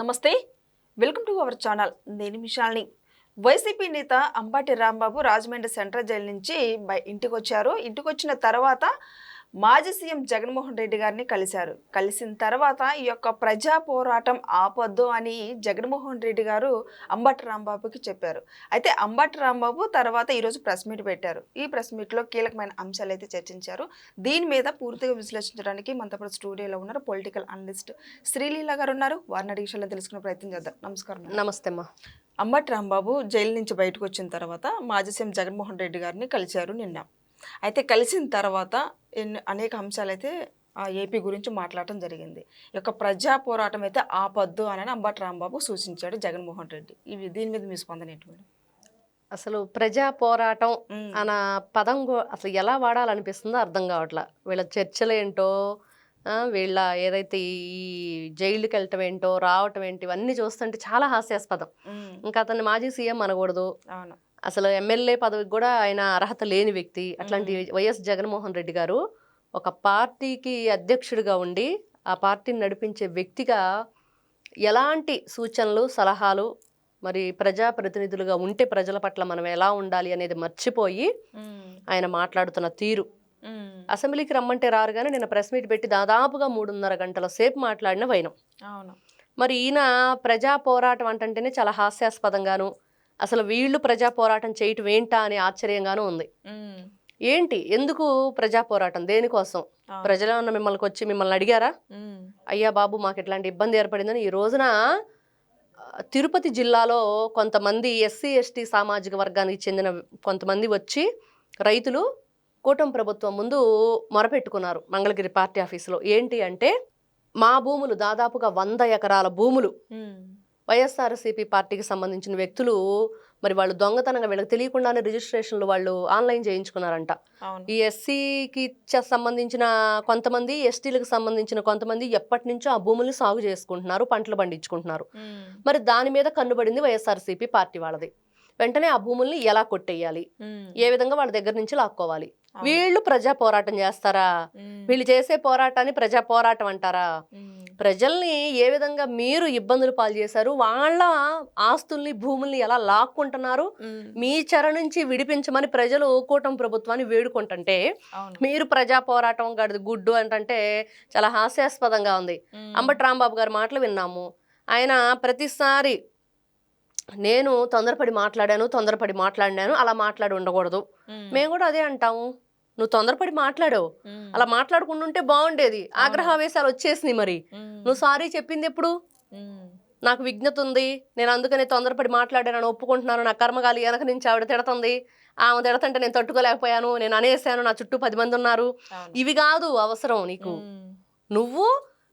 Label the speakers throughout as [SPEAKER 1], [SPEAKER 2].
[SPEAKER 1] నమస్తే. Welcome to our channel నేను మిషాల్ని. వైసీపీ నేత అంబాటి రాంబాబు రాజమండ్రి సెంట్రల్ జైలు నుంచి ఇంటికి వచ్చారు ఇంటికి వచ్చిన తర్వాత మాజీ సీఎం జగన్మోహన్ రెడ్డి గారిని కలిశారు. కలిసిన తర్వాత ఈ యొక్క ప్రజా పోరాటం ఆపొద్దు అని జగన్మోహన్ రెడ్డి గారు అంబటి రాంబాబుకి చెప్పారు. అయితే అంబటి రాంబాబు తర్వాత ఈరోజు ప్రెస్ మీట్ పెట్టారు. ఈ ప్రెస్ మీట్లో కీలకమైన అంశాలు అయితే చర్చించారు. దీని మీద పూర్తిగా విశ్లేషించడానికి మనతో స్టూడియోలో ఉన్నారు పొలిటికల్ అనలిస్ట్ శ్రీలీల గారు ఉన్నారు. వారిని అడిగి విషయాలు తెలుసుకునే ప్రయత్నం చేద్దాం. నమస్కారం.
[SPEAKER 2] నమస్తే అమ్మా.
[SPEAKER 1] అంబటి రాంబాబు జైలు నుంచి బయటకు వచ్చిన తర్వాత మాజీ సీఎం జగన్మోహన్ రెడ్డి గారిని కలిశారు నిన్న. అయితే కలిసిన తర్వాత అనేక అంశాలు అయితే ఆ ఏపీ గురించి మాట్లాడటం జరిగింది. యొక్క ప్రజా పోరాటం అయితే ఆపొద్దు అని అంబటి రాంబాబు సూచించాడు జగన్మోహన్ రెడ్డి. ఇవి దీని మీద మీ స్పందన ఏంటి మేడం?
[SPEAKER 2] అసలు ప్రజా పోరాటం. అన్న పదం అసలు ఎలా వాడాలనిపిస్తుందో అర్థం కావట్లా. వీళ్ళ చర్చలు ఏంటో వీళ్ళ ఏదైతే ఈ జైలుకి వెళ్ళటం ఏంటో రావటం ఏంటి ఇవన్నీ చూస్తుంటే చాలా హాస్యాస్పదం. ఇంకా అతన్ని మాజీ సీఎం అనకూడదు. అసలు ఎమ్మెల్యే పదవికి కూడా ఆయన అర్హత లేని వ్యక్తి. అట్లాంటి వైఎస్ జగన్మోహన్ రెడ్డి గారు ఒక పార్టీకి అధ్యక్షుడిగా ఉండి ఆ పార్టీని నడిపించే వ్యక్తిగా ఎలాంటి సూచనలు సలహాలు మరి ప్రజాప్రతినిధులుగా ఉంటే ప్రజల పట్ల మనం ఎలా ఉండాలి అనేది మర్చిపోయి ఆయన మాట్లాడుతున్న తీరు. అసెంబ్లీకి రమ్మంటే రారు కానీ నేను ప్రెస్ మీట్ పెట్టి దాదాపుగా మూడున్నర గంటల సేపు మాట్లాడిన వైనం.
[SPEAKER 1] అవును.
[SPEAKER 2] మరి ఈయన ప్రజా పోరాటం అంటంటేనే చాలా హాస్యాస్పదంగాను అసలు వీళ్ళు ప్రజా పోరాటం చేయటం ఏంటా అని ఆశ్చర్యంగానూ ఉంది. ఏంటి? ఎందుకు ప్రజా పోరాటం? దేనికోసం. ప్రజలేమన్నా మిమ్మల్ని వచ్చి మిమ్మల్ని అడిగారా? అయ్యా బాబు మాకు ఇట్లాంటి ఇబ్బంది ఏర్పడిందని ఈ రోజున తిరుపతి జిల్లాలో కొంతమంది ఎస్సీ ఎస్టీ సామాజిక వర్గానికి చెందిన కొంతమంది వచ్చి రైతులు కూటమి ప్రభుత్వం ముందు మొరపెట్టుకున్నారు మంగళగిరి పార్టీ ఆఫీసులో. ఏంటి అంటే మా భూములు దాదాపుగా వంద ఎకరాల భూములు. వైఎస్ఆర్సీపీ పార్టీకి సంబంధించిన వ్యక్తులు మరి వాళ్ళు దొంగతనంగా వీళ్ళకి తెలియకుండానే రిజిస్ట్రేషన్లు వాళ్ళు ఆన్లైన్ చేయించుకున్నారంట. ఈ ఎస్సీకి సంబంధించిన కొంతమంది ఎస్టీలకు సంబంధించిన కొంతమంది ఎప్పటి నుంచో ఆ భూముల్ని సాగు చేసుకుంటున్నారు పంటలు పండించుకుంటున్నారు. మరి దాని మీద కన్నుబడింది వైఎస్ఆర్సీపీ పార్టీ వాళ్ళది. వెంటనే ఆ భూముల్ని ఎలా కొట్టేయాలి? ఏ విధంగా వాళ్ళ దగ్గర నుంచి లాక్కోవాలి. వీళ్ళు ప్రజా పోరాటం చేస్తారా? వీళ్ళు చేసే పోరాటాన్ని ప్రజా పోరాటం అంటారా? ప్రజల్ని ఏ విధంగా మీరు ఇబ్బందులు పాలు చేశారు? వాళ్ళ ఆస్తుల్ని భూముల్ని ఎలా లాక్కుంటున్నారు? మీ చెర నుంచి విడిపించమని ప్రజలు కూటమి ప్రభుత్వాన్ని వేడుకుంటుంటే మీరు ప్రజా పోరాటం గడిది గుడ్డు అంటంటే చాలా హాస్యాస్పదంగా ఉంది. అంబటి రాంబాబు గారి మాటలు విన్నాము. ఆయన ప్రతిసారి నేను తొందరపడి మాట్లాడాను తొందరపడి మాట్లాడినాను అలా మాట్లాడి ఉండకూడదు. మేము. కూడా అదే అంటాము. నువ్వు తొందరపడి మాట్లాడావు
[SPEAKER 1] ఉమ్,
[SPEAKER 2] అలా మాట్లాడుకుంటుంటే బాగుండేది. ఆగ్రహావేశాలు వచ్చేసినాయి మరి. నువ్వు సారీ చెప్పింది ఎప్పుడు? నాకు విజ్ఞత ఉంది. నేను అందుకనే తొందరపడి మాట్లాడాను ఒప్పుకుంటున్నాను. నా కర్మగాలి వెనక నుంచి ఆవిడ తిడుతుంది. ఆమె తిడతంటే నేను తట్టుకోలేకపోయాను. నేను అనేసాను. నా చుట్టూ పది మంది ఉన్నారు. ఇవి కాదు అవసరం నీకు. నువ్వు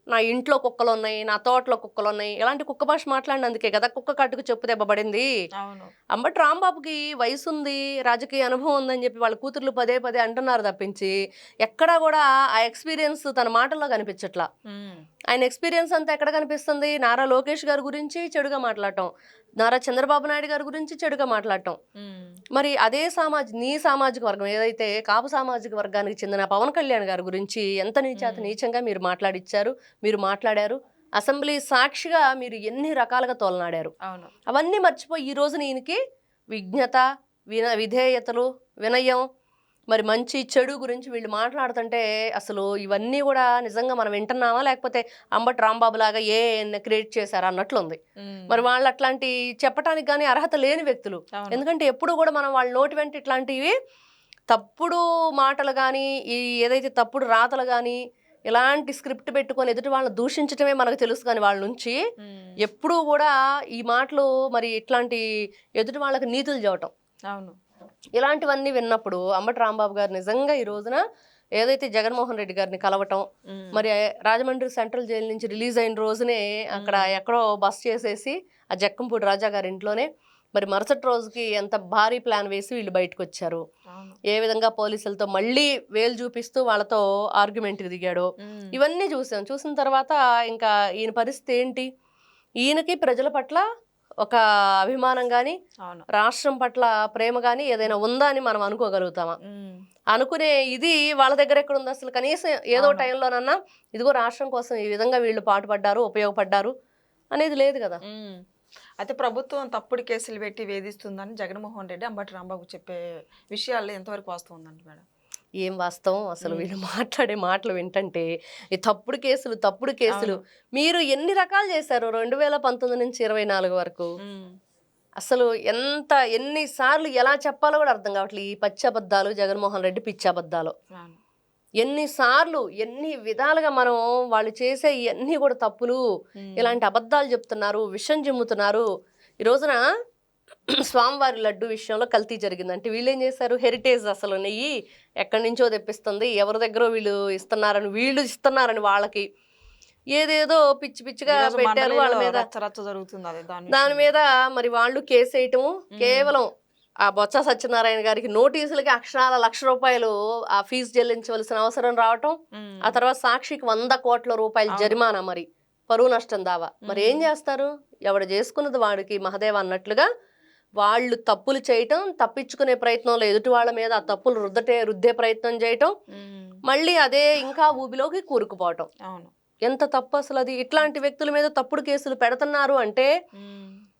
[SPEAKER 2] నా ఇంట్లో కుక్కలు ఉన్నాయి నా తోటలో కుక్కలు ఉన్నాయి ఇలాంటి కుక్క భాష మాట్లాడినందుకే కదా కుక్క కట్టుకు చెప్పు దెబ్బపడింది
[SPEAKER 1] అవును.
[SPEAKER 2] అంబటి రాంబాబుకి వయసు ఉంది రాజకీయ అనుభవం ఉందని చెప్పి వాళ్ళ కూతుర్లు పదే పదే అంటున్నారు తప్పించి ఎక్కడా కూడా ఆ ఎక్స్పీరియన్స్ తన మాటల్లో కనిపించట్లా. ఆయన ఎక్స్పీరియన్స్ అంతా ఎక్కడ కనిపిస్తుంది? నారా లోకేష్ గారి గురించి చెడుగా మాట్లాడటం నారా చంద్రబాబు నాయుడు గారి గురించి చెడుగా మాట్లాడటం. మరి అదే సామాజిక నీ సామాజిక వర్గం ఏదైతే కాపు సామాజిక వర్గానికి చెందిన పవన్ కళ్యాణ్ గారి గురించి ఎంత నీచాత నీచంగా మీరు మాట్లాడిచ్చారు మీరు మాట్లాడారు అసెంబ్లీ సాక్షిగా మీరు ఎన్ని రకాలుగా తోలనాడారు.
[SPEAKER 1] అవును.
[SPEAKER 2] అవన్నీ మర్చిపోయి ఈ రోజున ఈయనకి విజ్ఞత విన విధేయతలు వినయం మరి మంచి చెడు గురించి వీళ్ళు మాట్లాడుతుంటే అసలు ఇవన్నీ కూడా నిజంగా మనం వింటున్నామా? లేకపోతే అంబటి రాంబాబు లాగా ఏ క్రియేట్ చేశారా అన్నట్లుంది. మరి వాళ్ళు అట్లాంటి చెప్పడానికి కానీ అర్హత లేని వ్యక్తులు. ఎందుకంటే ఎప్పుడు కూడా మనం వాళ్ళ నోటి వెంట ఇట్లాంటివి తప్పుడు మాటలు కానీ ఈ ఏదైతే తప్పుడు రాతలు కానీ ఇలాంటి స్క్రిప్ట్ పెట్టుకొని ఎదుటి వాళ్ళని దూషించటమే మనకు తెలుసు కానీ వాళ్ళ నుంచి ఎప్పుడూ కూడా ఈ మాటలు మరి ఇట్లాంటి ఎదుటి వాళ్ళకి నీతులు చెప్పటం.
[SPEAKER 1] అవును.
[SPEAKER 2] ఇలాంటివన్నీ విన్నప్పుడు అంబటి రాంబాబు గారు నిజంగా ఈ రోజున ఏదైతే జగన్మోహన్ రెడ్డి గారిని కలవటం మరి రాజమండ్రి సెంట్రల్ జైలు నుంచి రిలీజ్ అయిన రోజునే అక్కడ ఎక్కడో బస్ చేసేసి ఆ జక్కంపూడి రాజా గారి ఇంట్లోనే మరి మరుసటి రోజుకి ఎంత భారీ ప్లాన్ వేసి వీళ్ళు బయటకు వచ్చారు. ఏ విధంగా పోలీసులతో మళ్ళీ వేలు చూపిస్తూ వాళ్ళతో ఆర్గ్యుమెంట్కి దిగాడో. ఇవన్నీ చూసాం. చూసిన తర్వాత ఇంకా ఈయన పరిస్థితి ఏంటి? ఈయనకి ప్రజల పట్ల ఒక అభిమానం కానీ రాష్ట్రం పట్ల ప్రేమ కానీ ఏదైనా ఉందా అని మనం అనుకోగలుగుతామా? అనుకునే ఇది వాళ్ళ దగ్గర ఎక్కడ ఉంది అసలు? కనీసం ఏదో. టైంలోనన్నా ఇదిగో రాష్ట్రం కోసం ఈ విధంగా వీళ్ళు పాటుపడ్డారు ఉపయోగపడ్డారు అనేది లేదు కదా.
[SPEAKER 1] అయితే ప్రభుత్వం తప్పుడు కేసులు పెట్టి వేధిస్తుందని జగన్మోహన్ రెడ్డి అంబటి రాంబాబు చెప్పే విషయాల్లో ఎంతవరకు వాస్తవం ఉందండి మేడం?
[SPEAKER 2] ఏం వాస్తవం? అసలు వీళ్ళు మాట్లాడే మాటలు వింటంటే ఈ తప్పుడు కేసులు తప్పుడు కేసులు మీరు ఎన్ని రకాలు చేశారు రెండు వేల పంతొమ్మిది నుంచి ఇరవై నాలుగు వరకు. అసలు ఎంత ఎన్నిసార్లు ఎలా చెప్పాలో కూడా అర్థం కావట్లేదు ఈ పచ్చి అబద్ధాలు జగన్మోహన్ రెడ్డి పిచ్చి అబద్ధాలు.
[SPEAKER 1] అవును.
[SPEAKER 2] ఎన్నిసార్లు ఎన్ని విధాలుగా మనం వాళ్ళు చేసే ఇవన్నీ కూడా తప్పులు. ఇలాంటి అబద్ధాలు చెప్తున్నారు విషం చిమ్ముతున్నారు. ఈ రోజున స్వామివారి లడ్డు విషయంలో కల్తీ జరిగింది. అంటే వీళ్ళు ఏం చేశారు? హెరిటేజ్ అసలు నెయ్యి ఎక్కడి నుంచో తెప్పిస్తుంది. ఎవరి దగ్గర వీళ్ళు ఇస్తున్నారని వీళ్ళు ఇస్తున్నారని వాళ్ళకి ఏదేదో పిచ్చి పిచ్చిగా పెట్టారు వాళ్ళ మీద.
[SPEAKER 1] జరుగుతుంది దాని
[SPEAKER 2] మీద మరి వాళ్ళు కేసు వేయటము కేవలం ఆ బొత్స సత్యనారాయణ గారికి నోటీసులకి అక్షరాల లక్ష రూపాయలు ఆ ఫీజు చెల్లించవలసిన అవసరం రావటం. ఆ తర్వాత సాక్షికి వంద కోట్ల రూపాయల జరిమానా మరి పరువు నష్టం దావా. మరి ఏం చేస్తారు? ఎవడు చేసుకున్నది వాడికి మహదేవ అన్నట్లుగా వాళ్ళు తప్పులు చేయటం తప్పించుకునే ప్రయత్నంలో ఎదుటి వాళ్ళ మీద ఆ తప్పులు రుద్దటే రుద్దే ప్రయత్నం చేయటం. మళ్ళీ అదే ఇంకా ఊబిలోకి కూరుకుపోవటం
[SPEAKER 1] అవును
[SPEAKER 2] ఎంత తప్పు అసలు అది ఇట్లాంటి వ్యక్తుల మీద తప్పుడు కేసులు పెడుతున్నారు అంటే.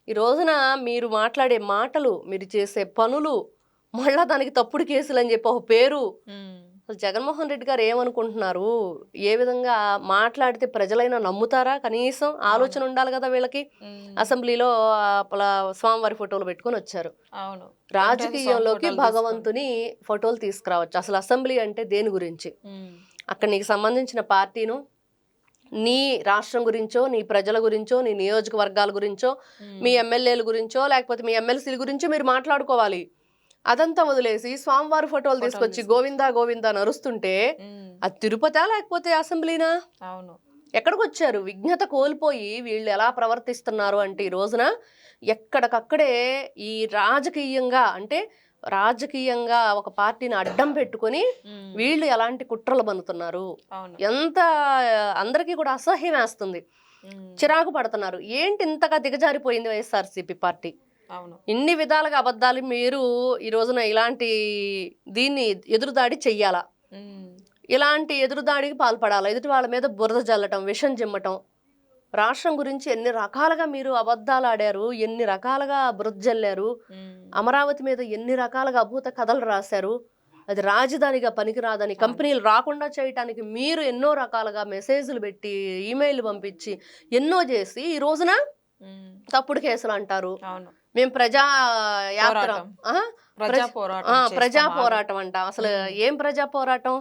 [SPEAKER 2] ఈ రోజున మీరు మాట్లాడే మాటలు మీరు చేసే పనులు మళ్ళా దానికి తప్పుడు కేసులు అని చెప్పి ఒక పేరు. అసలు జగన్మోహన్ రెడ్డి గారు ఏమనుకుంటున్నారు? ఏ విధంగా మాట్లాడితే ప్రజలైనా నమ్ముతారా? కనీసం ఆలోచన ఉండాలి కదా వీళ్ళకి. అసెంబ్లీలో స్వామివారి ఫోటోలు పెట్టుకొని వచ్చారు.
[SPEAKER 1] అవును.
[SPEAKER 2] రాజకీయంలోకి భగవంతుని ఫోటోలు తీసుకురావచ్చు. అసలు అసెంబ్లీ అంటే దేని గురించి. అక్కడ నీకు సంబంధించిన పార్టీను నీ రాష్ట్రం గురించో నీ ప్రజల గురించో నీ నియోజకవర్గాల గురించో. మీ ఎమ్మెల్యేల గురించో లేకపోతే మీ ఎమ్మెల్సీల గురించో మీరు మాట్లాడుకోవాలి. అదంతా వదిలేసి స్వామివారి ఫోటోలు తీసుకొచ్చి గోవిందా గోవిందా నరుస్తుంటే. అది తిరుపతా లేకపోతే అసెంబ్లీనా?
[SPEAKER 1] అవును.
[SPEAKER 2] ఎక్కడికి వచ్చారు విజ్ఞత కోల్పోయి వీళ్ళు ఎలా ప్రవర్తిస్తున్నారు అంటే ఈ రోజున ఎక్కడికక్కడే ఈ రాజకీయంగా అంటే రాజకీయంగా ఒక పార్టీని అడ్డం పెట్టుకొని. వీళ్ళు ఎలాంటి కుట్రలు బన్నుతున్నారు
[SPEAKER 1] అవును.
[SPEAKER 2] ఎంత అందరికీ కూడా అసహ్యం వేస్తుంది. చిరాకు పడుతున్నారు. ఏంటి ఇంతగా దిగజారిపోయింది వైఎస్ఆర్సీపీ పార్టీ? ఇన్ని విధాలుగా అబద్ధాలు మీరు ఈ రోజున ఇలాంటి దీన్ని ఎదురుదాడి చెయ్యాలా. ఇలాంటి ఎదురుదాడికి పాల్పడాలా? ఎదుటి వాళ్ళ మీద బురద జల్లటం విషం జిమ్మటం. రాష్ట్రం గురించి ఎన్ని రకాలుగా మీరు అబద్ధాలు ఆడారు ఎన్ని రకాలుగా బురద జల్లారు. అమరావతి మీద ఎన్ని రకాలుగా అభూత కథలు రాశారు అది రాజధానిగా పనికిరాదని కంపెనీలు రాకుండా చేయటానికి మీరు ఎన్నో రకాలుగా మెసేజ్లు పెట్టి ఈమెయిల్ పంపించి ఎన్నో చేసి ఈ రోజున. తప్పుడు కేసులు అంటారు.
[SPEAKER 1] అవును.
[SPEAKER 2] మేము ప్రజా యాత్ర?
[SPEAKER 1] ప్రజా పోరాటం
[SPEAKER 2] అంట. అసలు ఏం ప్రజా పోరాటం?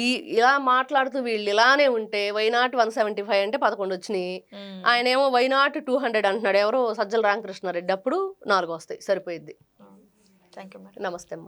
[SPEAKER 2] ఈ ఇలా మాట్లాడుతూ వీళ్ళు ఇలానే ఉంటే వైనాట్ వన్ సెవెంటీ ఫైవ్ అంటే పదకొండు వచ్చినాయి. ఆయన ఏమో వైనాట్ టూ హండ్రెడ్ అంటున్నాడు. ఎవరో సజ్జల రామకృష్ణారెడ్డి అప్పుడు నాలుగు వస్తాయి. సరిపోయిద్ది. నమస్తే అమ్మ.